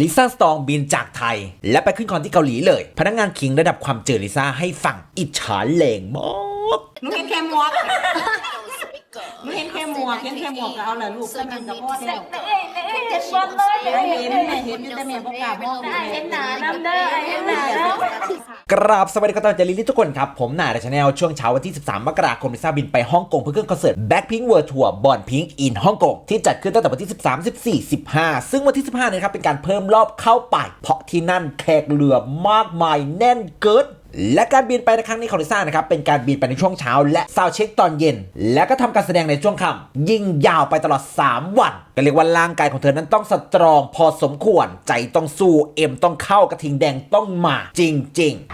ลิซ่าสตองบินจากไทย และไปขึ้นคอนที่เกาหลีเลย พนักงานคิงระดับความเจอลิซ่าให้ฟังอิจฉาเลงมากหนูเห็นแค่มวกหนู เห็นแค่หมวกเห็นแค่หมวกก็เอาเลยลูกก็มันกับพ่อแล้วเจ็ดวันเลยไอ้เห็นแม่เห็นอยู่แต่แม่บอกกล้าบอกเห็นหนาน้ำเด้อเห็นหนาเด้อกราบสวัสดีครับตอนเจลิลี่ทุกคนครับ ผมหนาดชาแนลช่วงเช้าวันที่ 13 มกราคมลิซ่าบินไปฮ่องกงเพื่อขึ้นคอนเสิร์ต Blackpink World Tour Born Pink in ฮ่องกงที่จัดขึ้นตั้งแต่วันที่ 13 14 15 ซึ่งวันที่ 15เนี่ยครับเป็นการเพิ่มรอบเข้าไป เพราะที่นั่นแขกเรือมากมายแน่นเกิด และการบินไปในครั้งนี้ของลิซ่านะครับเป็นการบินไปในช่วงเช้า และซาวเช็คตอนเย็น และก็ทำการแสดงในช่วงค่ำยิ่งยาวไปตลอด 3 วันก็เรียกว่าร่างกายของเธอนั้นต้องสตรอง พอสมควร ใจต้องสู้เอ็มต้องเข้ากระทิงแดงต้องมา จริงๆ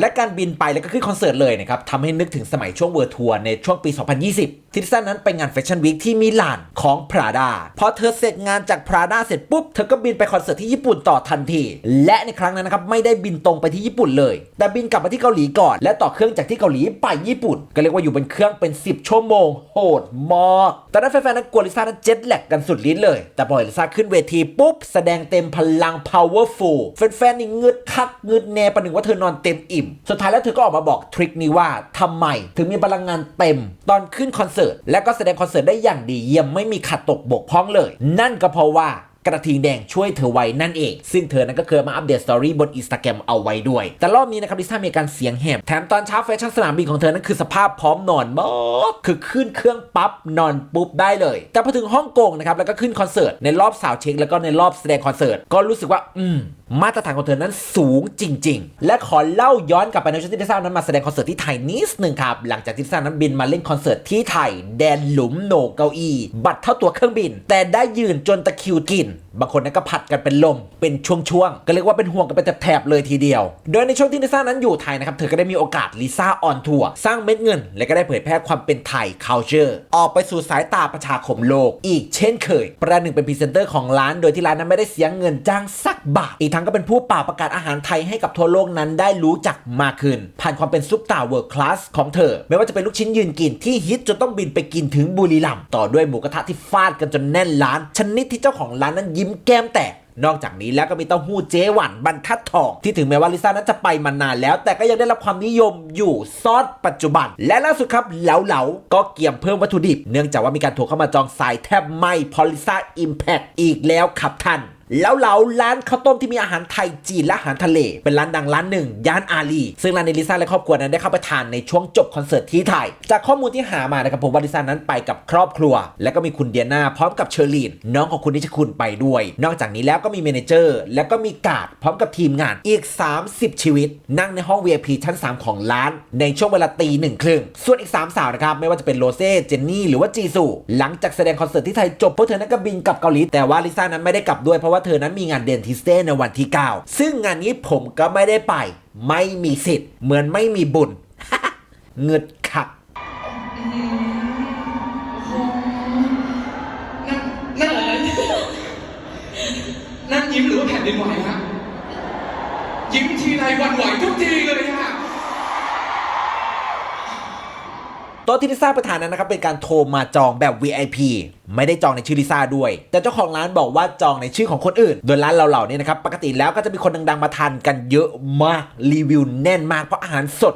และการบินไปแล้วก็ขึ้นคอนเสิร์ตเลยนะครับทำให้นึกถึงสมัยช่วงเวิร์ทัวร์ในช่วงปี 2020ที่ลิซ่านั้นไปงานแฟชั่นวีคที่มิลานของ Prada พอเธอเสร็จงานจาก Prada เสร็จปุ๊บ เธอก็บินไปคอนเสิร์ตที่ญี่ปุ่นต่อทันที และในครั้งนั้นนะครับ ไม่ได้บินตรงไปที่ญี่ปุ่นเลย แต่บินกลับมาที่เกาหลีก่อน และต่อเครื่องจากที่เกาหลีไปญี่ปุ่น ก็เรียกว่าอยู่บนเครื่องเป็น 10 ชั่วโมง โหดมากตอนนั้นแฟนๆนั้นกลัวลิซ่านั้นเจ็ตแลกกันสุดลิ้นเลย แต่พอลิซ่าขึ้นเวทีปุ๊บแสดงเต็มพลัง powerful แฟนๆนี่งึดคักงึดแนประหนึ่งว่าเธอนอนเต็มอิ่ม สุดท้ายแล้วเธอก็ออกมาบอกทริคนี้ว่าทำไมถึงมีพลังงานเต็ม ตอนขึ้นคอนเสิร์ตและก็แสดงคอนเสิร์ตได้อย่างดีเยี่ยมไม่มีขัดตกบกพร่องเลย นั่นก็เพราะว่า กระทิงแดงช่วยเธอไว้นั่นเอง ซึ่งเธอนั้นก็เคยมาอัปเดตสตอรี่บนอินสตาแกรมเอาไว้ด้วย แต่รอบนี้นะครับลิซ่ามีการเสียงแหบแถมตอนเช้าแฟชั่นสนามบินของเธอนั้นคือสภาพพร้อมนอนมากคือขึ้นเครื่องปั๊บนอนปุ๊บได้เลย แต่พอถึงฮ่องกงนะครับแล้วก็ขึ้นคอนเสิร์ตในรอบสาวเช็คแล้วก็ในรอบแสดงคอนเสิร์ตก็รู้สึกว่า อืมมาตรฐานของเธอนั้นสูงจริง ๆ และขอเล่าย้อนกลับไปในช่วงที่ลิซ่านั้นมาแสดงคอนเสิร์ตที่ไทยนิดหนึ่งครับ หลังจากที่ลิซ่านั้นบินมาเล่นคอนเสิร์ตที่ไทย แดนหลุมโหนกเก้าอี้ บัตรเท่าตัวเครื่องบิน แต่ได้ยืนจนตะคิวกินบางคนนั้นก็ผัดกันเป็นลม เป็นช่วงๆ ก็เรียกว่าเป็นห่วงกันเป็นแถบๆเลยทีเดียว โดยในช่วงที่ลิซ่านั้นอยู่ไทยนะครับ เธอก็ได้มีโอกาสลิซ่าออนทัวร์สร้างเม็ดเงิน และก็ได้เผยแพร่ความเป็นไทย culture ออกไปสู่สายตาประชาคมโลก อีกเช่นเคย ประหนึ่งเป็นพรีเซนเตอร์ของร้าน โดยที่ร้านนั้นไม่ได้เสียเงินจ้างสักบาท อีกทั้งก็เป็นผู้ป่าประกาศอาหารไทยให้กับทั่วโลกนั้นได้รู้จักมากขึ้น ผ่านความเป็นซุปตาเวิร์คคลาสของเธอ ไม่ว่าจะเป็นลูกชิ้นยืนกินที่ฮิตจนต้องบินไปกินถึงบุรีรัมย์ต่อด้วยหมูกระทะที่ฟาดกันจนแน่นร้าน ชนิดที่เจ้าของร้านนั้นยิ้มแก้มแตกนอกจากนี้แล้วก็มีเต้าหู้เจ๊หวันบรรทัดทองที่ถึงแม้ว่าลิซ่านั้นจะไปมานานแล้ว แต่ก็ยังได้รับความนิยมอยู่ซอสปัจจุบัน และล่าสุดครับเหลาเหลาก็เกี่ยมเพิ่มวัตถุดิบ เนื่องจากว่ามีการโทรเข้ามาจองสายแทบไม่พอลิซ่าอิมแพคอีกแล้วครับท่าน แล้วเหลาร้านข้าวต้มที่มีอาหารไทยจีนและอาหารทะเล เป็นร้านดังร้านหนึ่งย่านอาลีซึ่งร้านในลิซ่าและครอบครัวนั้นได้เข้าไปทานในช่วงจบคอนเสิร์ตที่ไทย จากข้อมูลที่หามานะครับผมว่าลิซ่านั้นไปกับครอบครัว และก็มีคุณเดียนาพร้อมกับเชอร์ลีนน้องของคุณนิชคุณไปด้วย นอกจากนี้แล้วก็มีเมนเจอร์และก็มีกาดพร้อมกับทีมงานอีก 30 ชีวิต นั่งในห้อง VIP ชั้น 3 ของร้าน ในช่วงเวลาตีหนึ่งครึ่งส่วนอีก 3 สาวนะครับไม่ว่าจะเป็นโรเซ่เจนนี่หรือว่าจีซูหลังจากแสดงคอนเสิร์ตที่ไทยจบพวกเธอนั้นก็บินกลับเกาหลีแต่ว่าลิซ่านั้นไม่ได้กลับด้วยเพราะว่าเธอนั้นมีงานเดนทิสเต้ในวันที่ 9 ซึ่งงานนี้ผมก็ไม่ได้ไป ไม่มีสิทธิ์ เหมือนไม่มีบุญเงึดขับนั่นนั่นอะไรนั่นยิ้มหรือว่าแผ่นดินไหวฮะยิ้มทีไรวันไหวทุกทีเลยฮะ ต๊ะที่ลิซ่าไปทานนั้นนะครับเป็นการโทรมาจองแบบ VIP ไม่ได้จองในชื่อลิซ่าด้วย แต่เจ้าของร้านบอกว่าจองในชื่อของคนอื่น โดยร้านเราเหล่านี้นะครับปกติแล้วก็จะมีคนดังๆมาทานกันเยอะมากรีวิวแน่นมากเพราะอาหารสด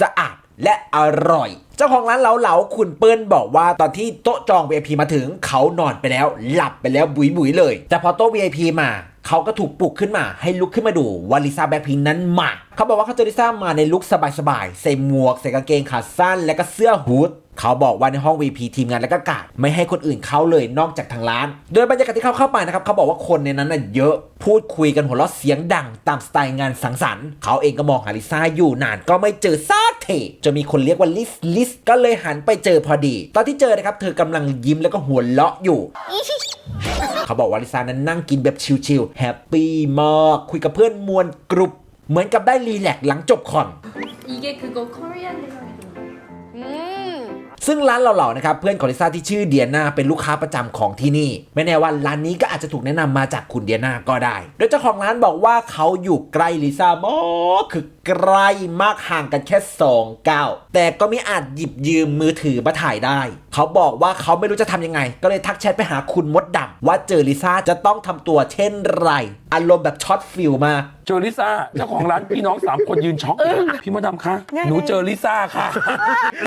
สะอาด และอร่อย เจ้าของร้านเหลาๆคุณเปิ้ลบอกว่าตอนที่โต๊ะจอง VIP มาถึงเขานอนไปแล้ว หลับไปแล้วบุยบุยเลย แต่พอโต๊ะ VIP มาเขาก็ถูกปลุกขึ้นมาให้ลุกขึ้นมาดูว่าลิซ่าแบ็คพิงนั้นมา เขาบอกว่าเขาเจอลิซ่ามาในลุคสบายๆใส่หมวกใส่กางเกงขาสั้นและก็เสื้อฮูด เขาบอกว่าในห้อง VP ทีมงานและก็กาดไม่ให้คนอื่นเข้าเลยนอกจากทางร้าน โดยบรรยากาศที่เขาเข้าไปนะครับเขาบอกว่าคนในนั้นน่ะเยอะ พูดคุยกันหัวเราะเสียงดังตามสไตล์งานสังสรรค์ เขาเองก็มองหาลิซ่าอยู่นานก็ไม่เจอซักทีจะมีคนเรียกว่าลิสลิสก็เลยหันไปเจอพอดี ตอนที่เจอนะครับเธอกำลังยิ้มแล้วก็หัวเราะอยู่ เขาบอกว่าลิซ่านั้นนั่งกินแบบชิลๆแฮปปี้มากคุยกับเพื่อนมวลกรุ๊ปเหมือนกับได้รีแลกซ์หลังจบคอน 이게 그거 코리안 대사리도 ซึ่งร้านเหล่าๆนะครับเพื่อนของลิซ่าที่ชื่อเดียนาเป็นลูกค้าประจำของที่นี่ ไม่แน่ว่าร้านนี้ก็อาจจะถูกแนะนำมาจากคุณเดียนาก็ได้ โดยเจ้าของร้านบอกว่าเขาอยู่ใกล้ลิซ่ามากคือ ใกล้มากห่างกันแค่2ก้าวแต่ก็ไม่อาจหยิบยืมมือถือมาถ่ายได้ เขาบอกว่าเขาไม่รู้จะทำยังไง ก็เลยทักแชทไปหาคุณมดดำว่าเจอลิซ่าจะต้องทำตัวเช่นไร อารมณ์แบบช็อตฟิลมากเจอลิซ่าเจ้าของร้านพี่น้องสามคนยืนช็อกอยู่พี่มดดำคะหนูเจอลิซ่าค่ะ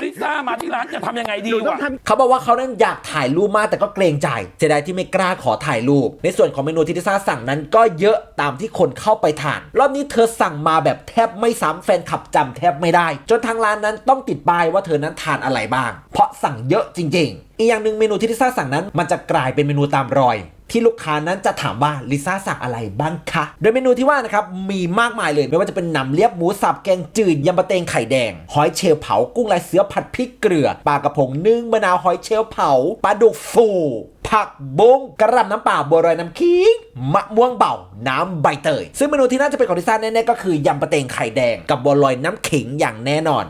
ลิซ่ามาที่ร้านจะทำยังไงดีวะเขาบอกว่าเขานั้นอยากถ่ายรูปมากแต่ก็เกรงใจเสียดายที่ไม่กล้าขอถ่ายรูป ในส่วนของเมนูที่ลิซ่าสั่งนั้นก็เยอะตามที่คนเข้าไปทานรอบนี้เธอสั่งมาแบบแทบไม่ซ้ำแฟนขับจำแทบไม่ได้ จนทางร้านนั้นต้องติดป้ายว่าเธอนั้นทานอะไรบ้าง เพราะสั่งเยอะจริง ๆ อีกอย่างหนึ่งเมนูที่ลิซ่าสั่งนั้น มันจะกลายเป็นเมนูตามรอย ที่ลูกค้านั้นจะถามว่าลิซ่าสั่งอะไรบ้างคะ โดยเมนูที่ว่านะครับมีมากมายเลยไม่ว่าจะเป็นหนำเลียบหมูสับแกงจืดยำปลาเตงไข่แดง หอยเชลเผากุ้งลายเสือผัดพริกเกลือปลากระพงนึ่งมะนาวหอยเชลเผาปลาดุกฟู ผักบุ้งกระหล่ำน้ำป่าบัวลอยน้ำขิงมะม่วงเบาน้ำใบเตย ซึ่งเมนูที่น่าจะเป็นของลิซ่าแน่ๆก็คือยำปลาเตงไข่แดงกับบัวลอยน้ำขิงอย่างแน่นอน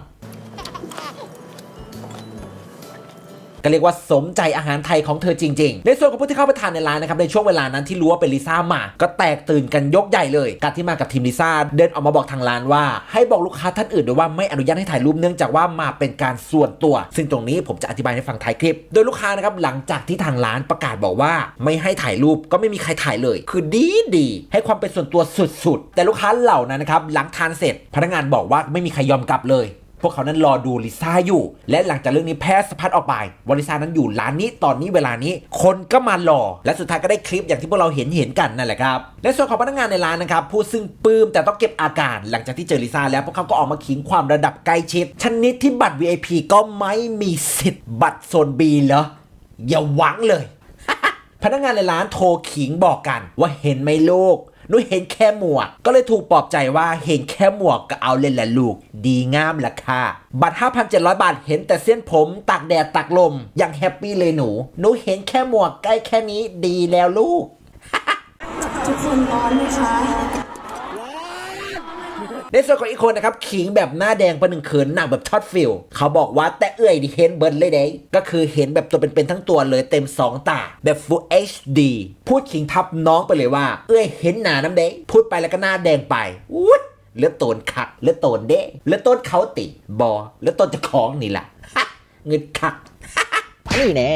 ก็เรียกว่าสมใจอาหารไทยของเธอจริง ๆ ในส่วนของผู้ที่เข้าไปทานในร้านนะครับในช่วงเวลานั้นที่รู้ว่าเป็นลิซ่ามา ก็แตกตื่นกันยกใหญ่เลยการที่มากับทีมลิซ่าเดินออกมาบอกทางร้านว่า ให้บอกลูกค้าท่านอื่นด้วยว่าไม่อนุญาตให้ถ่ายรูปเนื่องจากว่ามาเป็นการส่วนตัว ซึ่งตรงนี้ผมจะอธิบายให้ฟังท้ายคลิป โดยลูกค้านะครับหลังจากที่ทางร้านประกาศบอกว่า ไม่ให้ถ่ายรูปก็ไม่มีใครถ่ายเลย คือดีดีให้ความเป็นส่วนตัวสุดๆ แต่ลูกค้าเหล่านั้นนะครับหลังทานเสร็จ พนักงานบอกว่าไม่มีใครยอมกลับเลย พวกเขานั้นรอดูลิซ่าอยู่ และหลังจากเรื่องนี้แพร่สะพัดออกไปว่าลิซ่านั้นอยู่ร้านนี้ตอนนี้เวลานี้ คนก็มารอ และสุดท้ายก็ได้คลิปอย่างที่พวกเราเห็นเห็นกันนั่นแหละครับในส่วนของพนักงานในร้านนะครับผู้ซึ่งปลื้มแต่ต้องเก็บอาการ หลังจากที่เจอลิซ่าแล้วพวกเขาก็ออกมาขิงความระดับใกล้ชิดชนิดที่บัตร VIP ก็ไม่มีสิทธิ์บัตรโซน B เหรออย่าหวังเลย พนักงานในร้านโทรขิงบอกกันว่าเห็นไหมลูก หนุเห็นแค่หมวก ก็เลยถูกปลอบใจว่าเห็นแค่หมวกก็เอาเล่นละลูก ดีงามละค่ะบัตร 5,700 บาท เห็นแต่เส้นผมตากแดดตากลม ยังแฮปปี้เลยหนู หนูเห็นแค่หมวกใกล้แค่นี้ดีแล้วลูก ทุกคนร้อนไหมคะ ในส่วนของอีกคนนะครับขิงแบบหน้าแดงประหนึ่งเขินหนักแบบช็อตฟิลเขาบอกว่าแต่เอื้อยดิเห็นเบิร์นเลยเด้ก็คือเห็นแบบตัวเป็นๆทั้งตัวเลยเต็ม 2 ตา แบบ Full HD พูดขิงทับน้องไปเลยว่า เอื้อยเห็นหนาน้ำเด้พูดไปแล้วก็หน้าแดงไปอุ๊ยเลือดโตนคักเลือดโตนเด้เลือดโตนเขาติบอเลือดโตนจะของนี่แหละเงินคักนี่แน่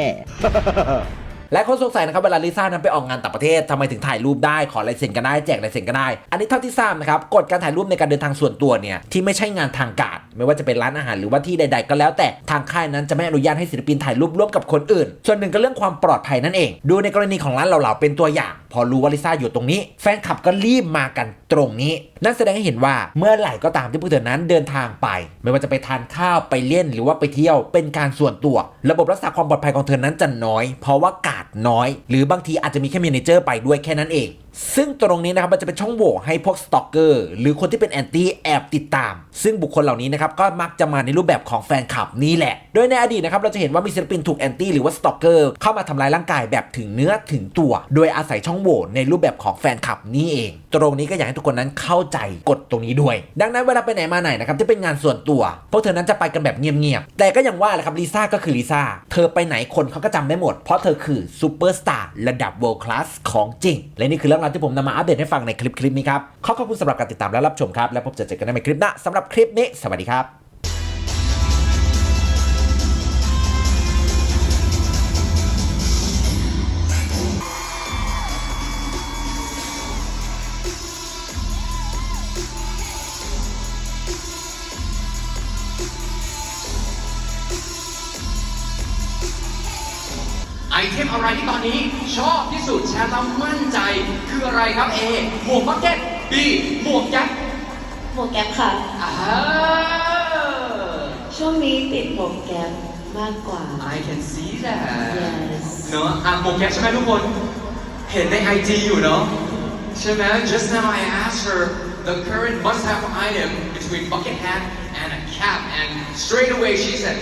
และคนสงสัยนะครับเวลาลิซ่านั้นไปออกงานต่างประเทศทำไมถึงถ่ายรูปได้ขอลายเซ็นกันได้แจกลายเซ็นกันได้ อันนี้เท่าที่ทราบนะครับกฎการถ่ายรูปในการเดินทางส่วนตัวเนี่ยที่ไม่ใช่งานทางการไม่ว่าจะเป็นร้านอาหารหรือว่าที่ใด ๆ ก็แล้ว แต่ทางค่ายนั้นจะไม่อนุญาตให้ศิลปินถ่ายรูปร่วมกับคนอื่น ส่วนหนึ่งก็เรื่องความปลอดภัยนั่นเอง ดูในกรณีของร้านเหล่าๆเป็นตัวอย่าง พอรู้ว่าลิซ่าอยู่ตรงนี้ แฟนคลับก็รีบมากันตรงนี้ นั่นแสดงให้เห็นว่าเมื่อไหร่ก็ตามที่พวกเธอนั้นเดินทางไป ไม่ว่าจะไปทานข้าวไปเล่นหรือว่าไปเที่ยวเป็นการส่วนตัว ระบบรักษาความปลอดภัยของเธอนั้นจะน้อย เพราะว่ากาดน้อย หรือบางทีอาจจะมีแค่เมเนเจอร์ไปด้วยแค่นั้นเอง ซึ่งตรงนี้นะครับมันจะเป็นช่องโหว่ให้พวกสตอกเกอร์หรือคนที่เป็นแอนตี้แอบติดตาม ซึ่งบุคคลเหล่านี้นะครับก็มักจะมาในรูปแบบของแฟนคลับนี่แหละ โดยในอดีตนะครับเราจะเห็นว่ามีศิลปินถูกแอนตี้หรือว่าสตอกเกอร์เข้ามาทำร้ายร่างกายแบบถึงเนื้อถึงตัว โดยอาศัยช่องโหว่ในรูปแบบของแฟนคลับนี่เอง ตรงนี้ก็อยากให้ทุกคนนั้นเข้าใจกฎตรงนี้ด้วย ดังนั้นเวลาไปไหนมาไหนนะครับที่เป็นงานส่วนตัวพวกเธอนั้นจะไปกันแบบเงียบๆแต่ก็ยังว่าแหละครับลิซ่าก็คือลิซ่าเธอไปไหนคนเขาก็จำได้หมด เพราะเธอคือซูเปอร์สตาร์ระดับ world class ของจริงและนี่คือเรื่องราวที่ผมนำมาอัปเดตให้ฟังในคลิปคลิปนี้ครับขอขอบคุณสำหรับการติดตามและรับชมครับ และพบเจอกันในคลิปหน้าสำหรับคลิปนี้ สวัสดีครับไอเทมอะไรที่ตอนนี้ชอบที่สุดแชร์แล้วมั่นใจ คืออะไรครับ A หมวกบักเก็ต B หมวกยักษ์ หมวกแก๊ปค่ะ อ่า ช่วงนี้ติดหมวกแก๊ปมากกว่า I can see that Yes เนอะอ่ะหมวกแก๊ปใช่ไหมทุกคน เห็นในไอจีอยู่เนาะใช่ไหม Just now I asked her the current must-have item between bucket hat and a cap and straight away she said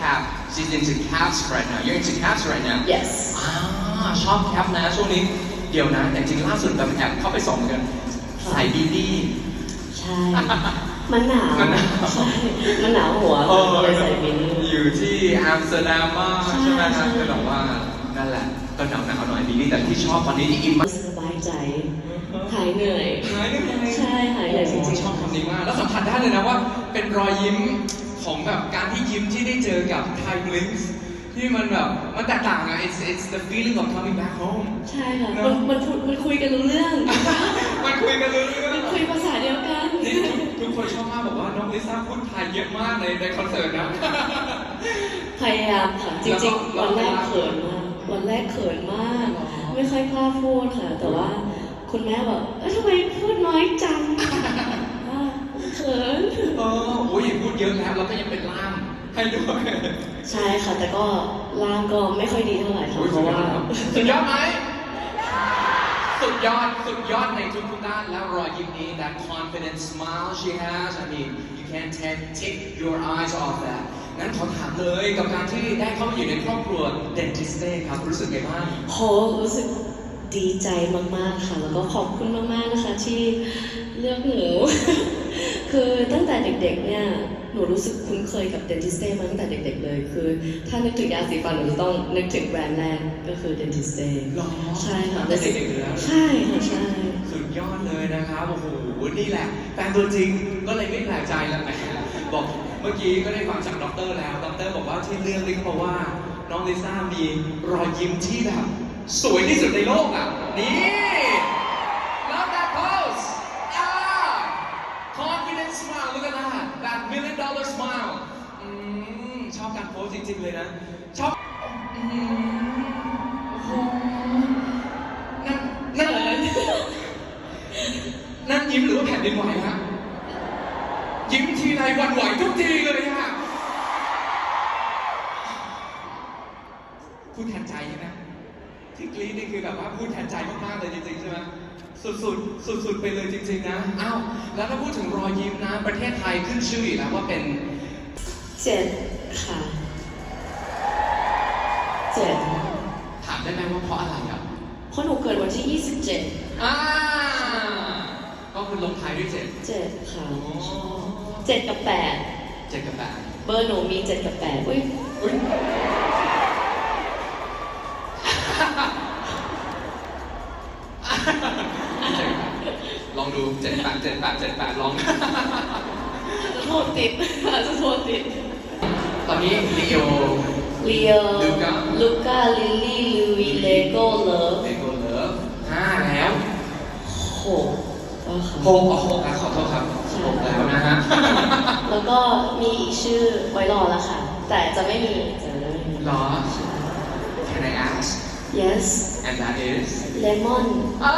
cap she's into caps right now you're into caps right now yes อ่าชอบแคปนะช่วงนี้ เดี๋ยวนะแต่จริงล่าสุดแบบแอบเข้าไปส่องกันใส่บีดี ใช่ มันหนาวมันหนาว ใช่มันหนาวหัวเออเลยใส่บินนี่อยู่ที่อัมสเตอร์ดัมมากใช่ใช่ไหมใช่นะคือแบบว่านั่นแหละก็หนาวหนาวหน่อยบีดีแต่ที่ชอบตอนนี้ที่อินมากสบายใจ หายเหนื่อย หายเหนื่อยใช่หายเหนื่อยจริงๆชอบคำนี้มากแล้วสัมผัสได้เลยนะว่า เป็นรอยยิ้มของแบบการที่ยิ้มที่ได้เจอกับ Thai Blinks ที่มันแบบมันแตกต่างอะ it's it's the feeling of coming back home ใช่ค่ะเนอะมันมันพูดมันคุยกันรู้เรื่อง มันคุยกันรู้เรื่อมังนคุยภาษาเดียวกันนี่ทุกคนชอบมากบอกว่าน้องลิซ่าพูดไทยเยอะมากในในคอนเสิร์ตนะพยายามค่ะจริงๆวันแรกเขินมากวันแรกเขินมาก ไม่ค่อยกล้าพูดค่ะ แต่ว่าคุณแม่บอกเอ้ยทำไมพูดน้อยจังอ่าเขินเออโอ้ยพูดเยอะแล้วแล้วก็ยังเป็นล่ามให้ด้วย ใช่ค่ะ แต่ก็ล่ามก็ไม่ค่อยดีเท่าไหร่ค่ะโอ้ยเพสุดราะยอว่าดครับสุดยอดไหม สุดยอด สุดยอดในทุกๆด้านแล้วรอยยิ้มนี้ that confident smile she has I mean you can't take take your eyes off that งั้นขอถามเลยกับการที่ได้เข้ามาอยู่ในครอบครัว dentiste ครับ รู้สึกไงบ้าง โหรู้สึก ดีใจมากๆค่ะ แล้วก็ขอบคุณมากๆนะคะ ที่เลือกหนู คือตั้งแต่เด็กๆเนี่ยหนูรู้สึกคุ้นเคยกับเดนทิสเต้มาตั้งแต่เด็ก ๆ เลย คือ ถ้านึกถึงยาสีฟันหนูจะต้องนึกถึงแบรนด์แรกก็คือเดนทิสเต้หรอใช่ค่ะตั้งแต่เด็กๆเลยนะใช่ค่ะใช่สุดยอดเลยนะครับโอ้โหนี่แหละแฟนตัวจริงก็เลยไม่แปลกใจแล้วแหมบอกเมื่อกี้ก็ได้ฟังจากด็อกเตอร์แล้วด็อกเตอร์บอกว่าที่เลือกนี่ก็เพราะว่าน้องลิซ่ามีรอยยิ้มที่แบบ สวยที่สุดในโลกอะ นี่ love that pose ah confident smile look at that that million dollar smile อืมชอบการโพสจริงๆเลยนะ ชอบอืมโอ้โหนั่นนั่นอะไรนั่นยิ้มหรือว่าแผ่นดินไหวฮะยิ้มทีไรวันไหวทุกทีเลยฮะพูดแทนใจ ใช่ไหมที่กรี๊ดนี่คือแบบว่าพูดแทนใจมากๆเลยจริงๆใช่ไหมสุดๆสุดๆไปเลยจริง ๆ นะอ้าวแล้วถ้าพูดถึงรอยยิ้มนะ ประเทศไทยขึ้นชื่ออีกแล้วว่าเป็นเจ็ดค่ะเจ็ดถามได้ไหมว่าเพราะอะไรอะเพราะหนูเกิดวันที่ 27อ่าก็คือลงท้ายด้วยเจ็ดเจ็ดค่ะโอ้เจ็ดกับแปดเจ็ดกับแปดเบอร์หนูมีเจ็ดกับแปดอุ้ยอุ๊ย ลองดูเจ็ดแปดเจ็ดแปดเจ็ดแปดลองจะโทษติดอาจจะโทษติดตอนนี้ลีโอเลียวลูก้า ลูก้าลิลลี่ลูวิเลโก้เลิฟเลโกเลิฟห้าแล้วหกก็ค่ะ หกอ๋อหกแล้วขอโทษครับหกแล้วนะฮะแล้วก็มีอีกชื่อไว้รอแล้วค่ะ แต่จะไม่มีจะไม่มีหรอ Can I ask yes and that is lemon อ่า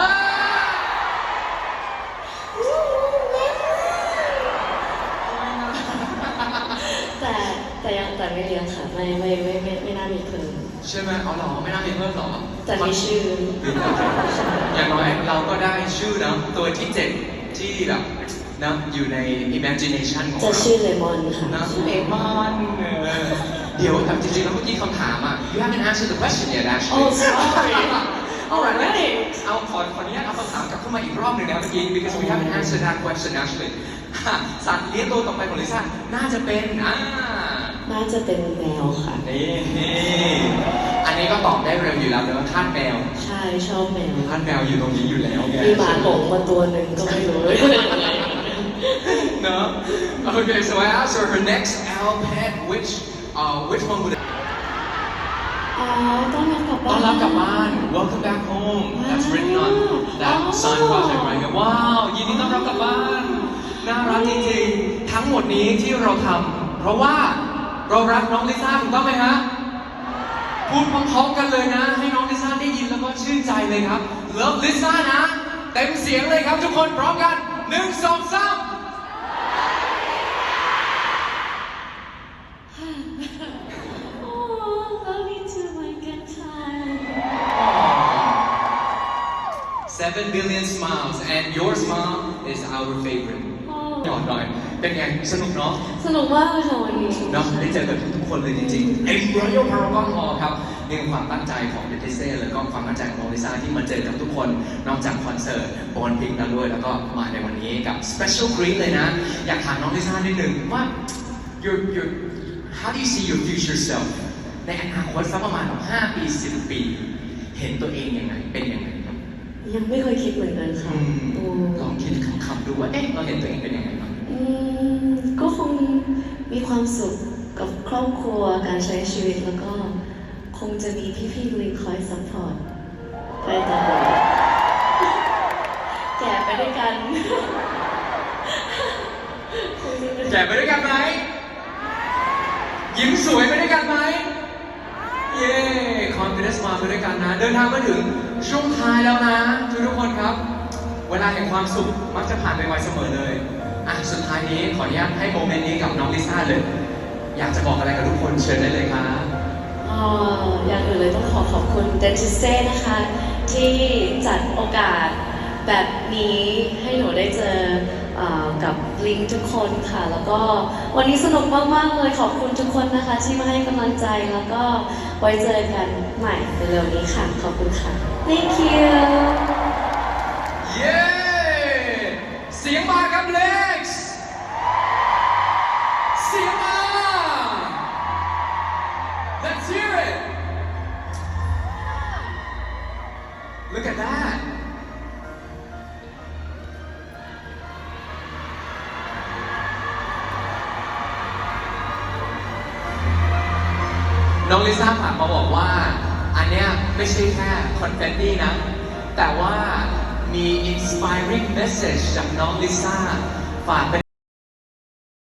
แต่แต่ยังแต่ไม่เลี้ยงค่ะไม่ไม่ไม่ไม่ไม่น่ามีเพิ่มใช่ไหมอ๋อเหรอ ไม่น่ามีเพิ่มหรอแต่มีชื่ออย่างน้อยเราก็ได้ชื่อนะตัวที่เจ็ดที่แบบนะอยู่ใน imagination ของจะเราชื่อเลมอนค่ะนะเลมอนเออ เดี๋ยวแต่จริงๆแล้วเมื่อกี้คำถามอะ you haven't answered the question yet actually Oh, sorry. alright Alright. เอาขอขออนุญาตเอาคำถามกลับเข้ามาอีกรอบหนึ่งนะเมื่อกี้ because we haven't answered that question actually ฮะสัตว์เลี้ยงตัวต่อไปของลิซ่าน่าจะเป็นอ่า น่าจะเป็นแมวค่ะ นี่อันนี้ก็ตอบได้เร็วอยู่แล้วเนอะทาสแมวใช่ชอบแมวทาสแมวอยู่ตรงนี้อยู่แล้วไง มีหมาหลงมาตัวหนึ่งก็ไม่รู้เลยเนอะ Okay so I asked her her next L pet which uh which one would อ๋อต้อนรับกลับต้บ้าอนนรับกลับบ้าน Welcome back home That's written on that sign project right here ว้าวยินดีต้อนรับกลับบ้านน่ารักจริงๆ ทั้งหมดนี้ที่เราทำเพราะว่าเรารักน้องลิซ่าถูกต้องไหมฮะพูดพร้อมๆกันเลยนะ ให้น้องลิซ่าได้ยินแล้วก็ชื่นใจเลยครับ Love ลิซ่านะ เต็มเสียงเลยครับทุกคนพร้อมกันหนึ่งสองสาม 7 billion smiles and your smile is our favorite หยอดหน่อย เป็นไง สนุกเนาะ สนุกมากเลยค่ะวันนี้เนาะได้เจอกับทุกๆคนเลยจริงๆ เอ็มบรอยัพารากอนฮอลครับเรื่องความตั้งใจของเดนิเซ่แล้วก็ความตั้งใจของโมลิซาที่มาเจอกับทุกคน นอกจากคอนเสิร์ตบอลพิงแล้วด้วย แล้วก็มาในวันนี้กับสเปเชียลกรีนเลยนะ อยากถามน้องลิซ่านิดหนึ่งว่า your your how do you see your future self ในอนาคตสักประมาณ5ปี10ปี เห็นตัวเองยังไง เป็นยังไง ยังไม่เคยคิดเหมือนกันค่ะอืมโอ้ลองคิดคำๆดูว่าเอ๊ะเราเห็นตัวเองเป็นยังไงบ้างอืมก็คงมีความสุขกับครอบครัวการใช้ชีวิตแล้วก็คงจะมีพี่ๆลิงคอยซัพพอร์ตไปตลอดแก่ไปด้วยกันคงจะเป็นแก่ไปด้วยกันไหมยิ้มสวยไปด้วยกันไหมเย้คอนฟิเดนซ์มาไปด้วยกันนะ เดินทางมาถึง ช่วงท้ายแล้วนะทุกทุกคนครับ เวลาแห่งความสุขมักจะผ่านไปไวเสมอเลยอะสุดท้ายนี้ขออนุญาตให้โมเมนต์นี้กับน้องลิซ่าเลย อยากจะบอกอะไรกับทุกคนเชิญได้เลยครับอออย่างอื่นเลยต้องขอขอบคุณเดนทิเซ่นะคะ ที่จัดโอกาสแบบนี้ให้หนูได้เจอเออกับลิงทุกคนค่ะ แล้วก็วันนี้สนุกมากๆเลยขอบคุณทุกคนนะคะ ที่มาให้กำลังใจแล้วก็ไว้เจอกันใหม่เร็วๆนี้ค่ะ ขอบคุณค่ะ thank you เย้ เสียงมา คอนเฟนตี้นะ แต่ว่ามี inspiring message จากน้องลิซ่าฝากไป